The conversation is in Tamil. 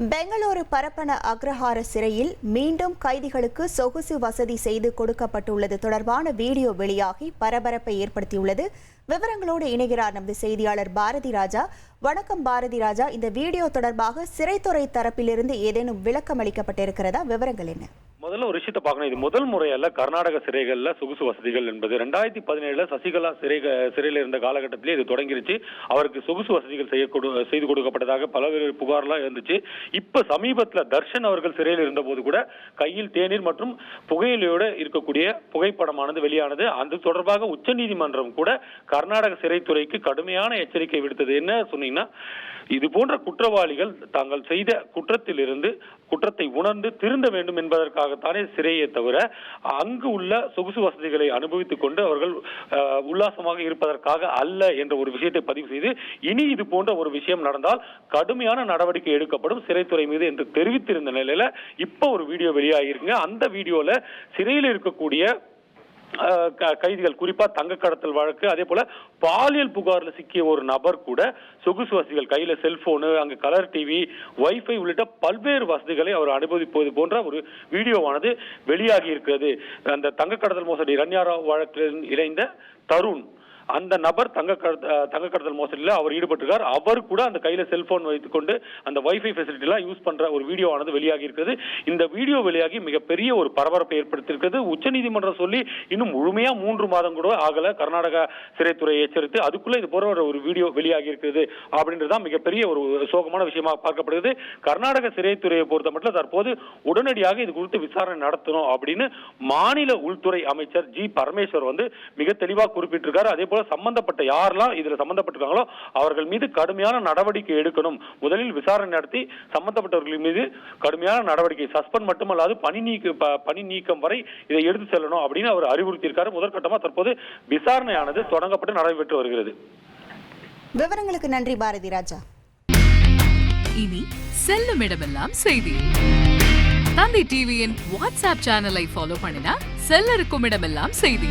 பெங்களூரு பரப்பன அக்ரஹார சிறையில் மீண்டும் கைதிகளுக்கு சொகுசு வசதி செய்து கொடுக்கப்பட்டுள்ளது தொடர்பான வீடியோ வெளியாகி பரபரப்பை ஏற்படுத்தியுள்ளது. விவரங்களோடு இணைகிறார் நமது செய்தியாளர் பாரதி ராஜா. வணக்கம் பாரதி ராஜா. இந்த வீடியோ தொடர்பாக சிறைத்துறை தரப்பிலிருந்து ஏதேனும் விளக்கம் அளிக்கப்பட்டிருக்கிறதா விவரங்கள் என்ன? முதல்ல ஒரு விஷயத்தை பார்க்கணும். இது முதல் முறையல்ல கர்நாடக சிறைகளில் சொகுசு வசதிகள் என்பது. ரெண்டாயிரத்தி பதினேழுல சசிகலா சிறை சிறையில் இருந்த காலகட்டத்திலே இது தொடங்கிருச்சு. அவருக்கு சொகுசு வசதிகள் செய்ய செய்து கொடுக்கப்பட்டதாக பல புகார்லாம் இருந்துச்சு. இப்ப சமீபத்தில் தர்ஷன் அவர்கள் சிறையில் இருந்தபோது கூட கையில் தேநீர் மற்றும் புகையிலையோடு இருக்கக்கூடிய புகைப்படமானது வெளியானது. அது தொடர்பாக உச்சநீதிமன்றம் கூட கர்நாடக சிறைத்துறைக்கு கடுமையான எச்சரிக்கை விடுத்தது. என்ன சொன்னீங்கன்னா இது போன்ற குற்றவாளிகள் தாங்கள் செய்த குற்றத்திலிருந்து குற்றத்தை உணர்ந்து திருந்த வேண்டும் என்பதற்காகத்தானே சிறையே தவிர அங்கு உள்ள சொகுசு வசதிகளை அனுபவித்துக் கொண்டு அவர்கள் உல்லாசமாக இருப்பதற்காக அல்ல என்ற ஒரு விஷயத்தை பதிவு செய்து இனி இது போன்ற ஒரு விஷயம் நடந்தால் கடுமையான நடவடிக்கை எடுக்கப்படும் சிறைத்துறை மீது என்று தெரிவித்திருந்த நிலையில இப்ப ஒரு வீடியோ வெளியாகிருக்குங்க அந்த வீடியோல சிறையில் இருக்கக்கூடிய கைதிகள் குறிப்பாக தங்க கடத்தல் வழக்கு அதே போல பாலியல் புகாரில் சிக்கிய ஒரு நபர் கூட சொகுசு வசதிகள் கையில் செல்போனு அங்கே கலர் டிவி வைஃபை உள்ளிட்ட பல்வேறு வசதிகளை அவர் அனுபவிப்பது போன்ற ஒரு வீடியோவானது வெளியாகி இருக்கிறது. அந்த தங்க கடத்தல் மோசடி ரன்யாராவ் வழக்கில் இணைந்த தருண். அந்த நபர் தங்க கடத்த- தங்க கடத்தல் மோசடியில் அவர் ஈடுபட்டிருக்கார். அவர் கூட அந்த கையில் செல்போன் வைத்துக்கொண்டு அந்த வைஃபை ஃபெசிலிட்டிலாம் யூஸ் பண்ணுற ஒரு வீடியோ ஆனது வெளியாகி இருக்கிறது. இந்த வீடியோ வெளியாகி மிகப்பெரிய ஒரு பரபரப்பை ஏற்படுத்தியிருக்கிறது. உச்சநீதிமன்றம் சொல்லி இன்னும் முழுமையாக மூன்று மாதம் கூட ஆகல. கர்நாடகா சிறைத்துறை எச்சரித்து அதுக்குள்ள இது போகிற ஒரு வீடியோ வெளியாகி இருக்கிறது அப்படின்றதுதான் மிகப்பெரிய ஒரு சோகமான விஷயமாக பார்க்கப்படுகிறது. கர்நாடக சிறைத்துறையை பொறுத்த மட்டும் தற்போது உடனடியாக இது குறித்து விசாரணை நடத்தணும் அப்படின்னு மாநில உள்துறை அமைச்சர் ஜி பரமேஸ்வர் வந்து மிக தெளிவாக குறிப்பிட்டிருக்காரு. அதே போல சம்பந்தப்பட்ட யாரெல்லாம் இதுல சம்பந்தப்பட்டிருக்காங்களோ அவர்கள் மீது கடுமையான நடவடிக்கை எடுக்கணும். முதலில் விசாரணை நடத்தி சம்பந்தப்பட்டவர்கள் மீது கடுமையான நடவடிக்கை சஸ்பெண்ட் மட்டுமல்லாது பணி நீக்க பணி நீக்கம் வரை இதை எடுத்து செல்லணும் அப்படின்னு அவர் அறிவுறுத்தியிருக்காரு. முதற்கட்டமா தற்போது விசாரணையானது தொடங்கப்பட்டு நடைபெற்று வருகிறது. விவரங்களுக்கு நன்றி பாரதி ராஜா. இனி செல்லும் இடமெல்லாம் செய்தி. தந்தை டிவியின் வாட்ஸ்அப் சேனலை ஃபாலோ பண்ணினா செல்ல இருக்கும் இடமெல்லாம் செய்தி.